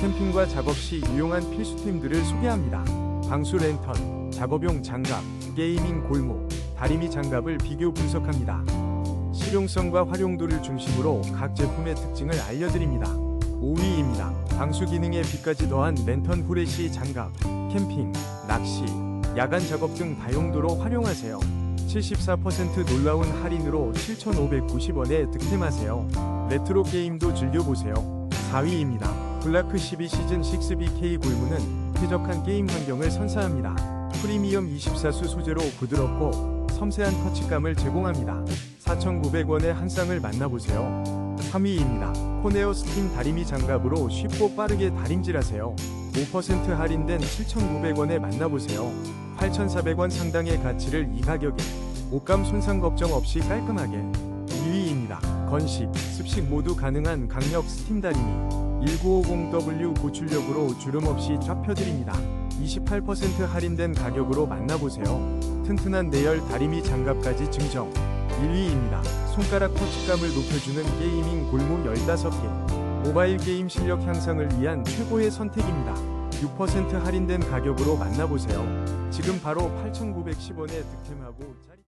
캠핑과 작업 시 유용한 필수템들을 소개합니다. 방수 랜턴, 작업용 장갑, 게이밍 골목, 다리미 장갑을 비교 분석합니다. 실용성과 활용도를 중심으로 각 제품의 특징을 알려드립니다. 5위입니다. 방수 기능에 빛까지 더한 랜턴 후레쉬 장갑, 캠핑, 낚시, 야간 작업 등 다용도로 활용하세요. 74% 놀라운 할인으로 7,590원에 득템하세요. 레트로 게임도 즐겨보세요. 4위입니다. 블라크 12 시즌 6BK 골무는 쾌적한 게임 환경을 선사합니다. 프리미엄 24수 소재로 부드럽고 섬세한 터치감을 제공합니다. 4,900원의 한 쌍을 만나보세요. 3위입니다. 코네어 스팀 다리미 장갑으로 쉽고 빠르게 다림질하세요. 5% 할인된 7,900원에 만나보세요. 8,400원 상당의 가치를 이 가격에 옷감 손상 걱정 없이 깔끔하게 2위입니다. 건식, 습식 모두 가능한 강력 스팀 다리미 1950W 고출력으로 주름 없이 쫙 펴드립니다. 28% 할인된 가격으로 만나보세요. 튼튼한 내열 다리미 장갑까지 증정 1위입니다. 손가락 터치감을 높여주는 게이밍 골무 15개 모바일 게임 실력 향상을 위한 최고의 선택입니다. 6% 할인된 가격으로 만나보세요. 지금 바로 8,910원에 득템하고.